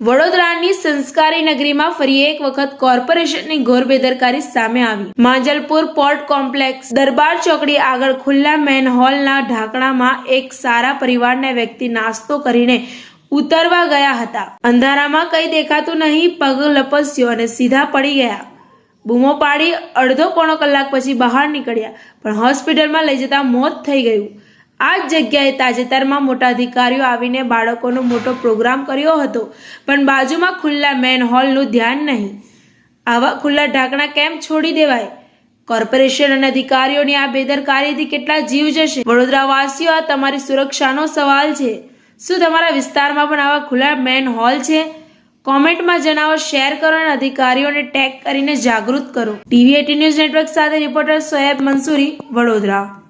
વડોદરાની સંસ્કારી નગરીમાં ફરી એક વખત કોર્પોરેશનની ઘોર બેદરકારી સામે આવી. માંજલપુર પોર્ટ કોમ્પ્લેક્સ દરબાર ચોકડી આગળ ખુલ્લા મેનહોલના ઢાંકણામાં એક સારા પરિવારના વ્યક્તિ નાસ્તો કરીને ઉતરવા ગયા હતા. અંધારામાં કંઈ દેખાતું નહીં, પગ લપસ્યો અને સીધા પડી ગયા. બૂમો પાડી અડધો પોણો કલાક પછી બહાર નીકળ્યા, પણ હોસ્પિટલમાં લઈ જતા મોત થઈ ગયું. આ જ જગ્યાએ તાજેતરમાં મોટા અધિકારીઓ આવીને બાળકોનો મોટો પ્રોગ્રામ કર્યો હતો. પણ બાજુમાં ખુલ્લા મેન હોલનું ધ્યાન નહીં. આવા ખુલ્લા ઢાંકણા કેમ છોડી દેવાય? કોર્પોરેશન અને અધિકારીઓની આ બેદરકારીથી કેટલા જીવ જશે? વડોદરાવાસીઓ, આ તમારી સુરક્ષાનો સવાલ છે. શું તમારા વિસ્તારમાં પણ આવા ખુલ્લા મેન હોલ છે? કોમેન્ટમાં જણાવો, શેર કરો અને અધિકારીઓને ટેગ કરીને જાગૃત કરો. ટીવી એટી ન્યૂઝ નેટવર્ક સાથે રિપોર્ટર સોએબ મંસૂરી, વડોદરા.